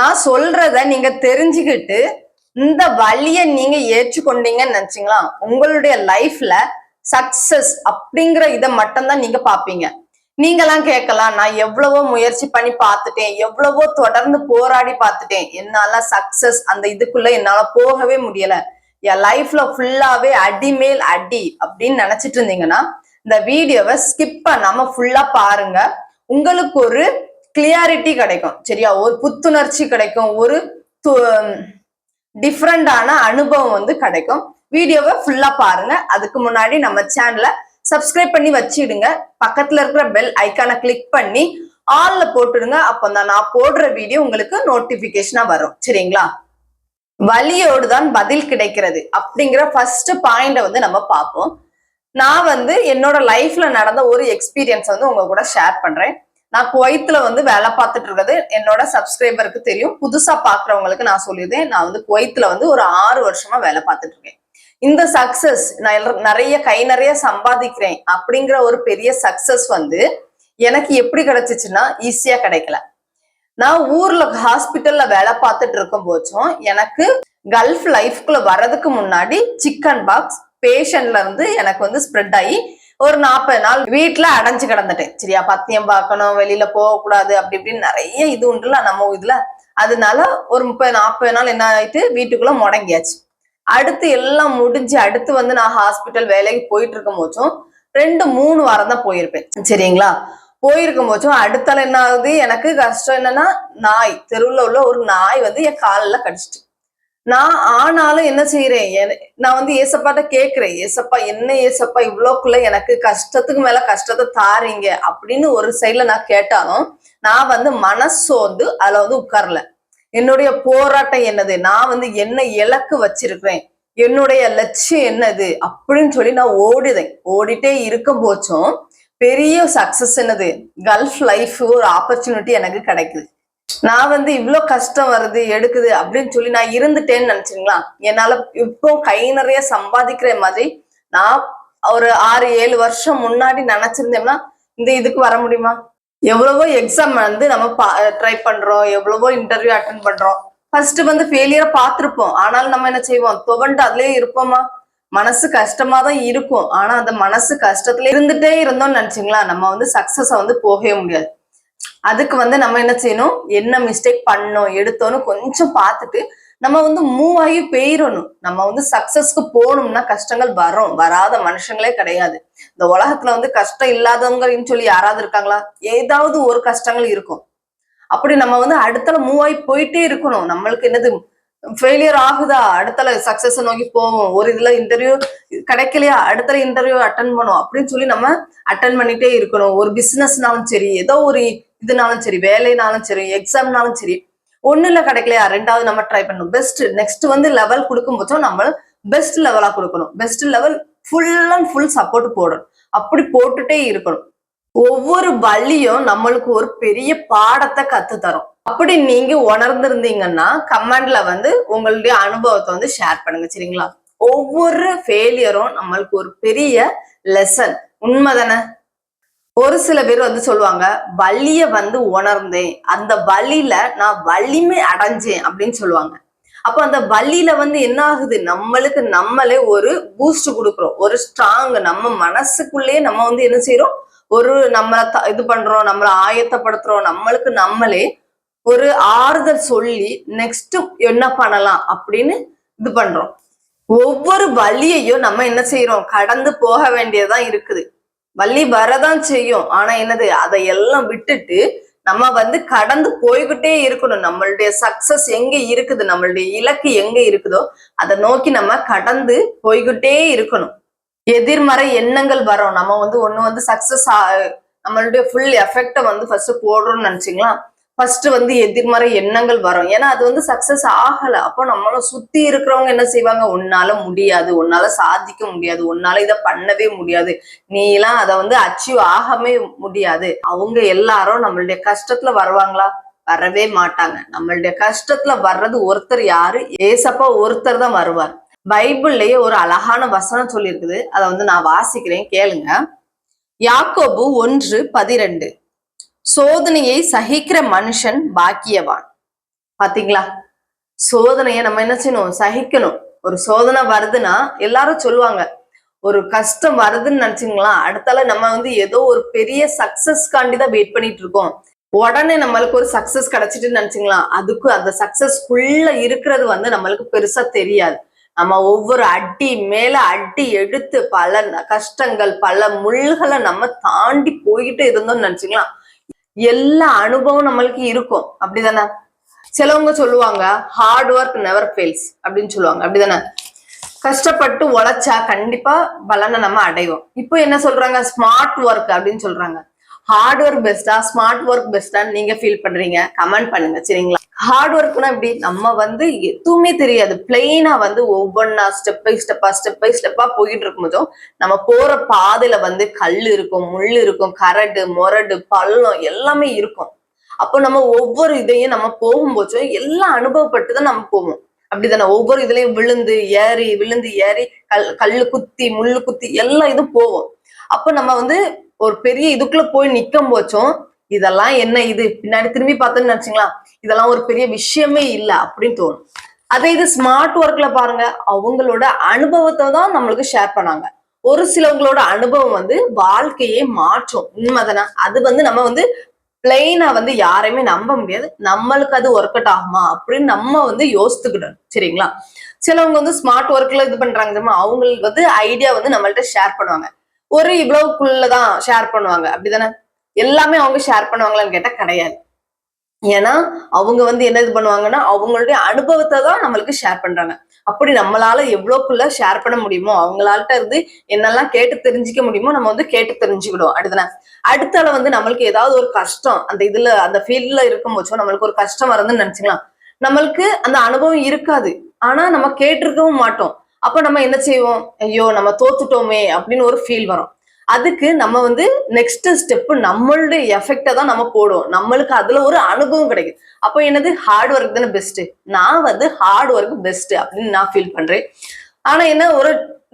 நான் சொல்றத நீங்க தெரிஞ்சுக்கிட்டு இந்த வழிய நீங்க ஏற்றுக்கொண்டீங்கன்னு நினைச்சீங்களா? உங்களுடைய லைஃப்ல சக்சஸ் அப்படிங்கிற இதை மட்டும்தான் நீங்க பாப்பீங்க நீங்களாம் கேட்கலாம் நான் எவ்வளவோ முயற்சி பண்ணி பார்த்துட்டேன் எவ்வளவோ தொடர்ந்து போராடி பார்த்துட்டேன். என்னால சக்சஸ் அந்த இதுக்குள்ள என்னால போகவே முடியல. என் லைஃப்ல ஃபுல்லாவே அடி மேல் அடி அப்படின்னு நினைச்சிட்டு இருந்தீங்கன்னா இந்த வீடியோவை ஸ்கிப் பண்ணாம ஃபுல்லா பாருங்க. உங்களுக்கு ஒரு கிளியாரிட்டி கிடைக்கும். சரியா? ஒரு புத்துணர்ச்சி கிடைக்கும். ஒரு டிஃப்ரெண்டான அனுபவம் வந்து கிடைக்கும். வீடியோவை ஃபுல்லா பாருங்க. அதுக்கு முன்னாடி நம்ம சேனலை சப்ஸ்கிரைப் பண்ணி வச்சிடுங்க. பக்கத்துல இருக்கிற பெல் ஐக்கானை கிளிக் பண்ணி ஆல்ல போட்டுடுங்க. அப்போ தான் நான் போடுற வீடியோ உங்களுக்கு நோட்டிபிகேஷனா வரும். சரிங்களா? வலியோடு தான் பதில் கிடைக்கிறது. அப்படிங்கிற ஃபர்ஸ்ட் பாயிண்ட வந்து நம்ம பார்ப்போம். நான் வந்து என்னோட லைஃப்ல நடந்த ஒரு எக்ஸ்பீரியன்ஸ் வந்து உங்க கூட ஷேர் பண்றேன். நான் குவைத்துல வந்து வேலை பார்த்துட்டு இருக்கிறது. என்னோட சப்ஸ்கிரைபருக்கு தெரியும். புதுசா பாக்குறவங்களுக்கு நான் சொல்லியிருந்தேன் நான் வந்து குவைத்துல வந்து ஒரு ஆறு வருஷமா வேலை பார்த்துட்டு இருக்கேன். இந்த சக்சஸ் நான் நிறைய கை நிறைய சம்பாதிக்கிறேன் அப்படிங்கிற ஒரு பெரிய சக்சஸ் வந்து எனக்கு எப்படி கிடைச்சிச்சுன்னா ஈஸியா கிடைக்கல. நான் ஊர்ல ஹாஸ்பிட்டல்ல வேலை பார்த்துட்டு இருக்கும் போச்சும் எனக்கு கல்ஃப் லைஃப்குள்ள வர்றதுக்கு முன்னாடி சிக்கன் பாக்ஸ் பேஷண்ட்ல இருந்து எனக்கு வந்து ஸ்ப்ரெட் ஆகி ஒரு நாற்பது நாள் வீட்டுல அடைஞ்சு கிடந்துட்டேன். சரியா பத்தியம் பார்க்கணும் வெளியில போகக்கூடாது அப்படி இப்படின்னு நிறைய இது உண்டுல நம்ம இதுல. அதனால ஒரு முப்பது நாற்பது நாள் என்ன ஆயிட்டு வீட்டுக்குள்ள முடங்கியாச்சு. அடுத்து எல்லாம் முடிஞ்சு அடுத்து வந்து நான் ஹாஸ்பிட்டல் வேலைக்கு போயிட்டு இருக்கும் போச்சும் ரெண்டு மூணு வாரம் தான் போயிருப்பேன். சரிங்களா? போயிருக்கும் போச்சும் அடுத்தால என்ன ஆகுது? எனக்கு கஷ்டம் என்னன்னா நாய். தெருவுல உள்ள ஒரு நாய் வந்து என் காலில் கடிச்சிட்டு. நான் ஆனாலும் என்ன செய்யறேன் நான் வந்து ஏசப்பாட்ட கேக்குறேன். ஏசப்பா என்ன ஏசப்பா இவ்வளோக்குள்ள எனக்கு கஷ்டத்துக்கு மேல கஷ்டத்தை தாரீங்க அப்படின்னு ஒரு சைட்ல நான் கேட்டாலும் நான் வந்து மனசோர்ந்து அதுல வந்து உட்காரல. என்னுடைய போராட்டம் என்னது? நான் வந்து என்ன இலக்கு வச்சிருக்கிறேன்? என்னுடைய லட்சியம் என்னது? அப்படின்னு சொல்லி நான் ஓடுதேன். ஓடிட்டே இருக்கும் போச்சும் பெரிய சக்சஸ் என்னது? கல்ஃப் லைஃப் ஒரு ஆப்பர்ச்சுனிட்டி எனக்கு கிடைக்குது. நான் வந்து இவ்ளோ கஷ்டம் வருது எடுக்குது அப்படின்னு சொல்லி நான் இருந்துட்டேன்னு நினைச்சுங்களா? என்னால இப்போ கை நிறைய சம்பாதிக்கிற மாதிரி நான் ஒரு ஆறு ஏழு வருஷம் முன்னாடி நினைச்சிருந்தேன்னா இந்த இதுக்கு வர முடியுமா? எவ்வளவோ எக்ஸாம் வந்து நம்ம ட்ரை பண்றோம் எவ்வளவோ இன்டர்வியூ அட்டன் பண்றோம். ஃபர்ஸ்ட் வந்து ஃபெயிலியரை பார்த்துருப்போம். ஆனாலும் நம்ம என்ன செய்வோம்? துவண்டு அதுலயே இருப்போமா? மனசு கஷ்டமா தான் இருக்கும். ஆனா அந்த மனசு கஷ்டத்துல இருந்துட்டே இருந்தோம்னு நினைச்சிங்களா? நம்ம வந்து சக்சஸ வந்து போகவே முடியாது. அதுக்கு வந்து நம்ம என்ன செய்யணும்? என்ன மிஸ்டேக் பண்ணோம் எடுத்தோன்னு கொஞ்சம் பார்த்துட்டு நம்ம வந்து மூவ் ஆகி போயிடணும் நம்ம வந்து சக்சஸ்க்கு போகணும்னா கஷ்டங்கள் வரும். வராத மனுஷங்களே கிடையாது. இந்த உலகத்துல வந்து கஷ்டம் இல்லாதவங்கன்னு சொல்லி யாராவது இருக்காங்களா? ஏதாவது ஒரு கஷ்டங்கள் இருக்கும். அப்படி நம்ம வந்து அடுத்தல மூவ் ஆகி போயிட்டே இருக்கணும். நம்மளுக்கு என்னது? ஃபெயிலியர் ஆகுதா? அடுத்தல சக்சஸ் நோக்கி போவோம். ஒரு இதுல இன்டர்வியூ கிடைக்கலையா? அடுத்தல இன்டர்வியூ அட்டன் பண்ணும். அப்படின்னு சொல்லி நம்ம அட்டன் பண்ணிட்டே இருக்கணும். ஒரு பிசினஸ்னாலும் சரி ஏதோ ஒரு இதுனாலும் சரி வேலைனாலும் சரி எக்ஸாம்னாலும் சரி ஒண்ணுல கிடைக்கலையா? ரெண்டாவது நம்ம ட்ரை பண்ணணும். பெஸ்ட் நெக்ஸ்ட் வந்து லெவல் கொடுக்கும் போதும் நம்ம பெஸ்ட் லெவலா கொடுக்கணும். Best level full and full support போடணும். அப்படி போட்டுட்டே இருக்கணும். ஒவ்வொரு வழியும் நம்மளுக்கு ஒரு பெரிய பாடத்தை கத்து தரும் அப்படி நீங்க உணர்ந்திருந்தீங்கன்னா கமெண்ட்ல வந்து உங்களுடைய அனுபவத்தை வந்து ஷேர் பண்ணுங்க சரிங்களா? ஒவ்வொரு ஃபெயிலியரும் நம்மளுக்கு ஒரு பெரிய லெசன் உண்மைதானே ஒரு சில பேர் வந்து சொல்லுவாங்க வலிய வந்து உணர்ந்தேன். அந்த வலியில நான் வலிமை அடைஞ்சேன் அப்படின்னு சொல்லுவாங்க. அப்ப அந்த வலியில வந்து என்ன ஆகுது நம்மளுக்கு நம்மளே ஒரு பூஸ்ட் கொடுக்குறோம். ஒரு ஸ்ட்ராங் நம்ம மனசுக்குள்ளேயே நம்ம வந்து என்ன செய்யறோம் ஒரு நம்மளை த- இது பண்றோம் நம்மளை ஆயத்தப்படுத்துறோம். நம்மளுக்கு நம்மளே ஒரு ஆறுதல் சொல்லி நெக்ஸ்ட் என்ன பண்ணலாம்? அப்படின்னு இது பண்றோம். ஒவ்வொரு வழியையும் நம்ம என்ன செய்யறோம் கடந்து போக வேண்டியதுதான் இருக்குது. வள்ளி வரதான் செய்யும். ஆனா என்னது? அதை எல்லாம் விட்டுட்டு நம்ம வந்து கடந்து போய்கிட்டே இருக்கணும். நம்மளுடைய சக்சஸ் எங்க இருக்குது? நம்மளுடைய இலக்கு எங்க இருக்குதோ அதை நோக்கி நம்ம கடந்து போய்கிட்டே இருக்கணும். எதிர்மறை எண்ணங்கள் வரும். நம்ம வந்து ஒண்ணு வந்து சக்சஸ் நம்மளுடைய ஃபுல் எஃபெக்டை வந்து ஃபர்ஸ்ட் போடுறோம்னு நினைச்சீங்களா? ஃபர்ஸ்ட் வந்து எதிர்மறை எண்ணங்கள் வரும். ஏன்னா அது வந்து சக்சஸ் ஆகல. அப்போ நம்மள சுத்தி இருக்கிறவங்க என்ன செய்வாங்க? உன்னால முடியாது. உன்னால சாதிக்க முடியாது. உன்னால இதை பண்ணவே முடியாது. நீ எல்லாம் அதை வந்து அச்சீவ் ஆகவே முடியாது. அவங்க எல்லாரும் நம்மளுடைய கஷ்டத்துல வருவாங்களா? வரவே மாட்டாங்க. நம்மளுடைய கஷ்டத்துல வர்றது ஒருத்தர் யாரு? ஏசப்பா ஒருத்தர் தான் வருவார். பைபிள்லயே ஒரு அழகான வசனம் சொல்லியிருக்குது. அதை வந்து நான் வாசிக்கிறேன். கேளுங்க. யாக்கோபு ஒன்று பதிரெண்டு சோதனையை சகிக்கிற மனுஷன் பாக்கியவான். பாத்தீங்களா? சோதனைய நம்ம என்ன செய்யணும்? சகிக்கணும். ஒரு சோதனை வருதுன்னா எல்லாரும் சொல்லுவாங்க ஒரு கஷ்டம் வருதுன்னு நினைச்சுங்களா? அடுத்தால நம்ம வந்து ஏதோ ஒரு பெரிய சக்சஸ்காண்டி தான் வெயிட் பண்ணிட்டு இருக்கோம். உடனே நம்மளுக்கு ஒரு சக்சஸ் கிடைச்சிட்டுன்னு நினைச்சுங்களா? அதுக்கு அந்த சக்சஸ்க்குள்ள இருக்கிறது வந்து நம்மளுக்கு பெருசா தெரியாது. நம்ம ஒவ்வொரு அடி மேல அடி எடுத்து பல கஷ்டங்கள் பல முள்களை நம்ம தாண்டி போயிட்டு இருந்தோம்னு நினைச்சுங்களா? எல்லா அனுபவம் நம்மளுக்கு இருக்கும். அப்படிதானே? சிலவங்க சொல்லுவாங்க ஹார்ட் ஒர்க் நெவர் ஃபெயில்ஸ் அப்படின்னு சொல்லுவாங்க. அப்படிதானே? கஷ்டப்பட்டு உழைச்சா கண்டிப்பா பலனை நம்ம அடைவோம். இப்போ என்ன சொல்றாங்க? ஸ்மார்ட் ஒர்க் அப்படின்னு சொல்றாங்க. ஹார்ட் ஒர்க் பெஸ்டா ஸ்மார்ட் ஒர்க் பெஸ்டான்னு நீங்க ஃபீல் பண்றீங்க. கமெண்ட் பண்ணுங்க சரிங்களா? ஹார்ட் ஒர்க்னா எப்படி? நம்ம வந்து எதுவுமே தெரியாது. பிளெயினா வந்து ஒவ்வொன்னா ஸ்டெப் பை ஸ்டெப்பா ஸ்டெப் பை ஸ்டெப்பா போயிட்டு இருக்கும்போதும் நம்ம போற பாதையில வந்து கல் இருக்கும் முள் இருக்கும் கரடு முரடு பள்ளம் எல்லாமே இருக்கும். அப்போ நம்ம ஒவ்வொரு இதையும் நம்ம போகும்போதும் எல்லாம் அனுபவப்பட்டு தான் நம்ம போவோம். அப்படிதானே? ஒவ்வொரு இதுலயும் விழுந்து ஏறி விழுந்து ஏறி கல் கல்லு குத்தி முள்ளு குத்தி எல்லா இதுவும் போவோம். அப்போ நம்ம வந்து ஒரு பெரிய இதுக்குள்ள போய் நிக்கும் போச்சும் இதெல்லாம் என்ன இது? பின்னாடி திரும்பி பார்த்தோம்னு நினைச்சுங்களா? இதெல்லாம் ஒரு பெரிய விஷயமே இல்லை அப்படின்னு தோணும். அதே இது ஸ்மார்ட் ஒர்க்ல பாருங்க அவங்களோட அனுபவத்தை தான் நம்மளுக்கு ஷேர் பண்ணாங்க. ஒரு சிலவங்களோட அனுபவம் வந்து வாழ்க்கையே மாற்றும். உண்மைதானே? அது வந்து நம்ம வந்து பிளெயினா வந்து யாரையுமே நம்ப முடியாது. நம்மளுக்கு அது ஒர்க் அவுட் ஆகுமா அப்படின்னு நம்ம வந்து யோசித்துக்கிடணும். சரிங்களா? சிலவங்க வந்து ஸ்மார்ட் ஒர்க்ல இது பண்றாங்க தெரியுமா? அவங்களுக்கு வந்து ஐடியா வந்து நம்மள்ட்ட ஷேர் பண்ணுவாங்க. ஒரு இவ்வளவுக்குள்ளதான் ஷேர் பண்ணுவாங்க. அப்படிதானே? எல்லாமே அவங்க ஷேர் பண்ணுவாங்களான்னு கேட்டா கிடையாது. ஏன்னா அவங்க வந்து என்ன இது பண்ணுவாங்கன்னா அவங்களுடைய அனுபவத்தை தான் நம்மளுக்கு ஷேர் பண்றாங்க. அப்படி நம்மளால எவ்வளவுக்குள்ள ஷேர் பண்ண முடியுமோ அவங்களால்ட்ட இருந்து என்னெல்லாம் கேட்டு தெரிஞ்சுக்க முடியுமோ நம்ம வந்து கேட்டு தெரிஞ்சுக்கிடுவோம். அடுத்தன அடுத்தால வந்து நம்மளுக்கு ஏதாவது ஒரு கஷ்டம் அந்த இதுல அந்த ஃபீல்ட்ல இருக்கும் போச்சோ நம்மளுக்கு ஒரு கஷ்டம் வருதுன்னு நினைச்சுக்கலாம். நம்மளுக்கு அந்த அனுபவம் இருக்காது. ஆனா நம்ம கேட்டிருக்கவும் மாட்டோம். அப்ப நம்ம என்ன செய்வோம்? ஐயோ நம்ம தோத்துட்டோமே அப்படின்னு ஒரு ஃபீல் வரும். அதுக்கு நம்ம வந்து நெக்ஸ்ட் ஸ்டெப் நம்மளுடைய எஃபெக்டை தான் நம்ம போடுவோம். நம்மளுக்கு அதுல ஒரு அனுபவம் கிடைக்குது. அப்போ என்னது? ஹார்ட் ஒர்க் தானே பெஸ்ட் நான் வந்து ஹார்ட் ஒர்க் பெஸ்ட் அப்படின்னு நான் ஃபீல் பண்றேன். ஆனா என்ன ஒரு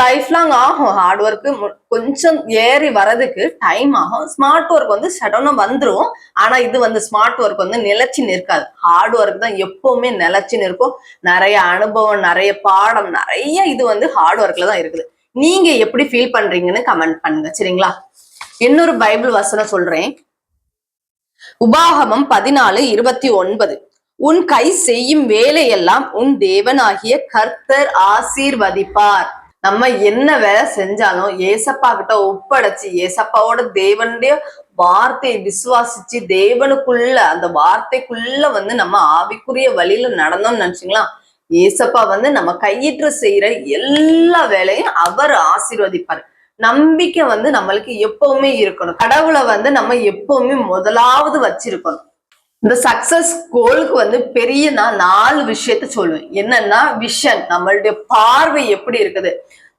லைஃப் லாங் ஆகும். ஹார்ட் ஒர்க் கொஞ்சம் ஏறி வரதுக்கு டைம் ஆகும். ஸ்மார்ட் ஒர்க் வந்து சடனா வந்துரும். ஆனா இது வந்து ஸ்மார்ட் ஒர்க் வந்து நிலைச்சு நிற்காது. ஹார்ட் ஒர்க் தான் எப்பவுமே நிலைச்சு நிற்கும். நிறைய அனுபவம் நிறைய பாடம் நிறைய இது வந்து ஹார்ட் ஒர்க்ல தான் இருக்குது. நீங்க எப்படி ஃபீல் பண்றீங்கன்னு கமெண்ட் பண்ணுங்க. சரிங்களா? இன்னொரு பைபிள் வசனம் சொல்றேன். உபாகமம் பதினாலு இருபத்தி ஒன்பது. உன் கை செய்யும் வேலையெல்லாம் உன் தேவனாகிய கர்த்தர் ஆசீர்வதிப்பார். நம்ம என்ன வேலை செஞ்சாலும் ஏசப்பா கிட்ட ஒப்படைச்சு ஏசப்பாவோட தேவனுடைய வார்த்தையை விசுவாசிச்சு தேவனுக்குள்ள அந்த வார்த்தைக்குள்ள வந்து நம்ம ஆவிக்குரிய வழியில நடந்தோம்னு நினைச்சீங்களா? ஏசப்பா வந்து நம்ம கையிட்டு செய்யற எல்லா வேலையும் அவர் ஆசீர்வதிப்பார். நம்பிக்கை வந்து நம்மளுக்கு எப்பவுமே இருக்கணும். கடவுளை வந்து நம்ம எப்பவுமே முதலாவது வச்சிருக்கணும். இந்த சக்சஸ் கோலுக்கு வந்து பெரிய நான் நாலு விஷயத்த சொல்லுவேன் என்னன்னா விஷன் நம்மளுடைய பார்வை எப்படி இருக்குது?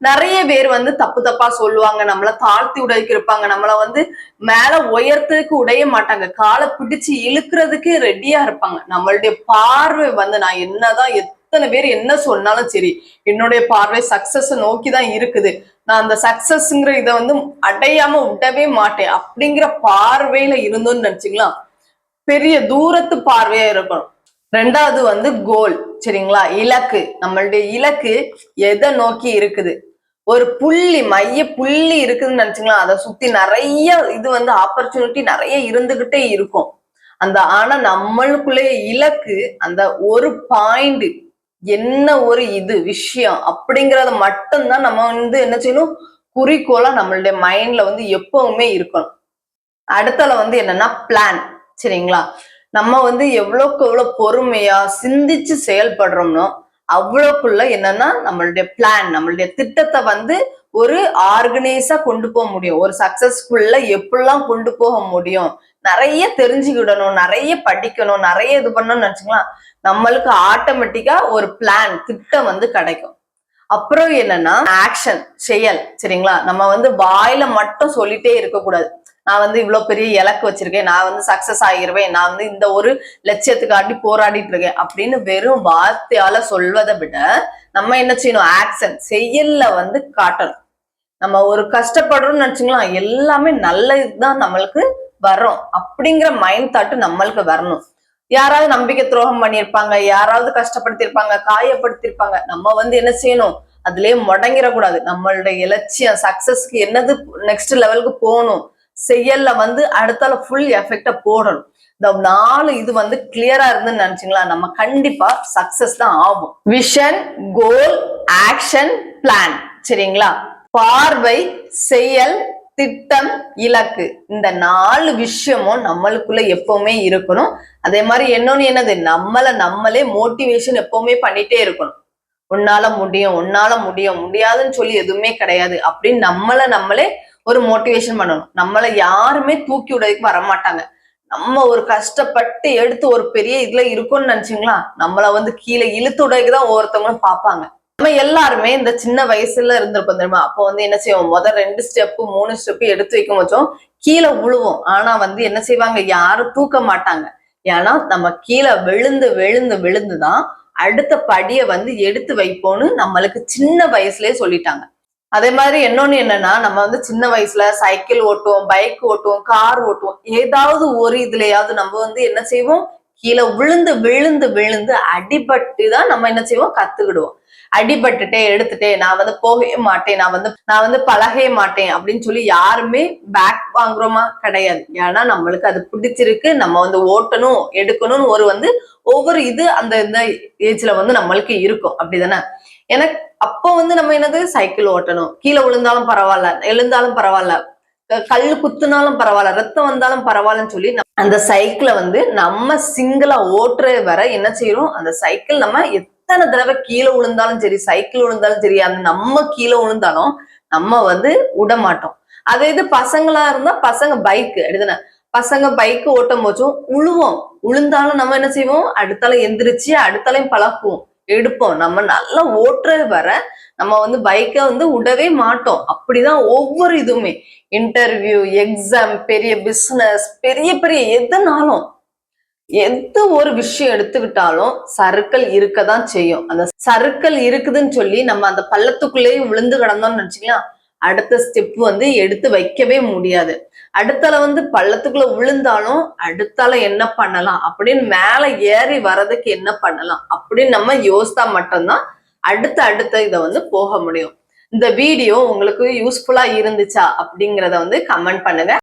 நிறைய பேர் வந்து தப்பு தப்பா சொல்லுவாங்க நம்மள தாழ்த்தி உடைக்கிருப்பாங்க நம்மள வந்து மேல உயர்த்துக்கு உடைய மாட்டாங்க. காலை பிடிச்சு இழுக்கிறதுக்கு ரெடியா இருப்பாங்க. நம்மளுடைய பார்வை வந்து நான் என்னதான் எத்தனை பேர் என்ன சொன்னாலும் சரி என்னுடைய பார்வை சக்சஸ் நோக்கி தான் இருக்குது. நான் அந்த சக்சஸ்ங்கிற இதை வந்து அடையாம விடவே மாட்டேன். அப்படிங்கிற பார்வையில இருந்தோம்னு நினைச்சீங்களா பெரிய தூரத்து பார்வையா இருக்கணும். ரெண்டாவது வந்து கோல் சரிங்களா? இலக்கு. நம்மளுடைய இலக்கு எதை நோக்கி இருக்குது? ஒரு புள்ளி மைய புள்ளி இருக்குதுன்னு நினைச்சுங்களா அதை சுத்தி நிறைய இது வந்து ஆப்பர்ச்சுனிட்டி நிறைய இருந்துகிட்டே இருக்கும். அந்த ஆனா நம்மளுக்குள்ளே இலக்கு அந்த ஒரு பாயிண்ட் என்ன ஒரு இது விஷயம் அப்படிங்கறத மட்டும்தான் நம்ம வந்து என்ன செய்யணும்? குறிக்கோளா நம்மளுடைய மைண்ட்ல வந்து எப்பவுமே இருக்கணும். அடுத்தல வந்து என்னன்னா பிளான் சரிங்களா? நம்ம வந்து எவ்வளோக்கு எவ்வளவு பொறுமையா சிந்திச்சு செயல்படுறோம்னோ அவ்வளோக்குள்ள என்னன்னா நம்மளுடைய பிளான் நம்மளுடைய திட்டத்தை வந்து ஒரு ஆர்கனைஸா கொண்டு போக முடியும். ஒரு சக்சஸ்ஃபுல்ல எப்படிலாம் கொண்டு போக முடியும்? நிறைய தெரிஞ்சுக்கிடணும் நிறைய படிக்கணும் நிறைய இது பண்ணணும்னு நினச்சிக்கலாம். நம்மளுக்கு ஆட்டோமேட்டிக்கா ஒரு பிளான் திட்டம் வந்து கிடைக்கும். அப்புறம் என்னன்னா ஆக்ஷன் செயல் சரிங்களா? நம்ம வந்து வாயில மட்டும் சொல்லிட்டே இருக்கக்கூடாது. நான் வந்து இவ்வளவு பெரிய இலக்கு வச்சிருக்கேன். நான் வந்து சக்சஸ் ஆகிருவேன். நான் வந்து இந்த ஒரு லட்சியத்துக்காண்டி போராடிட்டு இருக்கேன். அப்படின்னு வெறும் வார்த்தையால சொல்வதை விட நம்ம என்ன செய்யணும்? ஆக்ஷன் செயல்ல வந்து காட்டணும். நம்ம ஒரு கஷ்டப்படுறோம்னு நினைச்சுங்களா? எல்லாமே நல்லதுதான் நம்மளுக்கு வரும் அப்படிங்கிற மைண்ட் தாட்டு நம்மளுக்கு வரணும். யாராவது நம்பிக்கை துரோகம் பண்ணியிருப்பாங்க. யாராவது கஷ்டப்படுத்தியிருப்பாங்க. காயப்படுத்தியிருப்பாங்க. நம்ம வந்து என்ன செய்யணும்? அதுலயே முடங்கிடக்கூடாது. நம்மளுடைய இலட்சியம் சக்சஸ்க்கு என்னது நெக்ஸ்ட் லெவலுக்கு போகணும். செயல்ல வந்து அடுத்தால ஃபுல் எஃபெக்ட போடணும். இந்த நாலு இது வந்து கிளியரா இருந்துன்னு நினைச்சீங்களா? நம்ம கண்டிப்பா சக்சஸ் தான் ஆகும். விஷன் கோல் ஆக்ஷன் பிளான் சரிங்களா? பார்வை செயல் திட்டம் இலக்கு. இந்த நாலு விஷயமும் நம்மளுக்குள்ள எப்பவுமே இருக்கணும். அதே மாதிரி என்னொன்னு என்னது? நம்மள நம்மளே மோட்டிவேஷன் எப்பவுமே பண்ணிட்டே இருக்கணும். உன்னால முடியும் உன்னால முடியும் முடியாதுன்னு சொல்லி எதுவுமே கிடையாது. அப்படின்னு நம்மள நம்மளே ஒரு மோட்டிவேஷன் பண்ணணும். நம்மளை யாருமே தூக்கி விடறதுக்கு வரமாட்டாங்க. நம்ம ஒரு கஷ்டப்பட்டு எடுத்து ஒரு பெரிய இதுல இருக்கும்னு நினைச்சீங்களா? நம்மள வந்து கீழே இழுத்து உடைக்கு தான் ஒவ்வொருத்தவங்களும் பார்ப்பாங்க. நம்ம எல்லாருமே இந்த சின்ன வயசுல இருந்திருப்போம் தெரியுமா? அப்போ வந்து என்ன செய்வோம்? முதல் ரெண்டு ஸ்டெப்பு மூணு ஸ்டெப்பு எடுத்து வைக்கும் போதும் கீழே விழுவோம். ஆனா வந்து என்ன செய்வாங்க? யாரும் தூக்க மாட்டாங்க. ஏன்னா நம்ம கீழே விழுந்து விழுந்து விழுந்துதான் அடுத்த படியை வந்து எடுத்து வைப்போம்னு நம்மளுக்கு சின்ன வயசுலயே சொல்லிட்டாங்க. அதே மாதிரி இன்னொன்னு என்னன்னா நம்ம வந்து சின்ன வயசுல சைக்கிள் ஓட்டுவோம் பைக் ஓட்டுவோம் கார் ஓட்டுவோம். ஏதாவது ஒரு இதுலயாவது நம்ம வந்து என்ன செய்வோம்? கீழே விழுந்து விழுந்து விழுந்து அடிபட்டு தான் நம்ம என்ன செய்வோம்? கத்துக்கிடுவோம். அடிபட்டுட்டே எடுத்துட்டே நான் வந்து போகவே மாட்டேன் நான் வந்து நான் வந்து பழகவே மாட்டேன் அப்படின்னு சொல்லி யாருமே பேக் வாங்குறோமா? கிடையாது. ஏன்னா நம்மளுக்கு அது பிடிச்சிருக்கு. நம்ம வந்து ஓட்டணும் எடுக்கணும்னு ஒரு வந்து ஒவ்வொரு இது அந்த இந்த ஏஜ்ல வந்து நம்மளுக்கு இருக்கும். அப்படிதானே? எனக்கு அப்போ வந்து நம்ம என்னது? சைக்கிள் ஓட்டணும். கீழே விழுந்தாலும் பரவாயில்ல எழுந்தாலும் பரவாயில்ல கல் குத்துனாலும் பரவாயில்ல ரத்தம் வந்தாலும் பரவாயில்லன்னு சொல்லி அந்த சைக்கிளை வந்து நம்ம சிங்கிளா ஓட்டுற வர என்ன செய்யறோம்? அந்த சைக்கிள் நம்ம எத்தனை தடவை கீழே விழுந்தாலும் சரி சைக்கிள் விழுந்தாலும் சரி அந்த நம்ம கீழே விழுந்தாலும் நம்ம வந்து விட மாட்டோம். அதே இது பசங்களா இருந்தா பசங்க பைக் எடுத்துன பசங்க பைக் ஓட்டும் போச்சும் உழுவோம். உளுந்தாலும் நம்ம என்ன செய்வோம்? அடுத்தாலும் எந்திரிச்சு அடுத்தாலையும் பழக்குவோம் எடுப்போம். நம்ம நல்லா ஓட்டுறது வர நம்ம வந்து பைக்கை வந்து விடவே மாட்டோம். அப்படிதான் ஒவ்வொரு இதுவுமே. இன்டர்வியூ எக்ஸாம் பெரிய பிசினஸ் பெரிய பெரிய எதுனாலும் எந்த ஒரு விஷயம் எடுத்துக்கிட்டாலும் சறுக்கல் இருக்கதான் செய்யும். அந்த சறுக்கல் இருக்குதுன்னு சொல்லி நம்ம அந்த பள்ளத்துக்குள்ளேயே விழுந்து கிடந்தோம்னு நினைச்சிக்கலாம். அடுத்த ஸ்டெப் வந்து எடுத்து வைக்கவே முடியாது. அடுத்தால வந்து பள்ளத்துக்குள்ள விழுந்தாலும் அடுத்தால என்ன பண்ணலாம்? அப்படின்னு மேல ஏறி வர்றதுக்கு என்ன பண்ணலாம்? அப்படின்னு நம்ம யோசித்தா மட்டும்தான் அடுத்த அடுத்த இதை வந்து போக முடியும். இந்த வீடியோ உங்களுக்கு யூஸ்ஃபுல்லா இருந்துச்சா அப்படிங்கிறத வந்து கமெண்ட் பண்ணுங்க.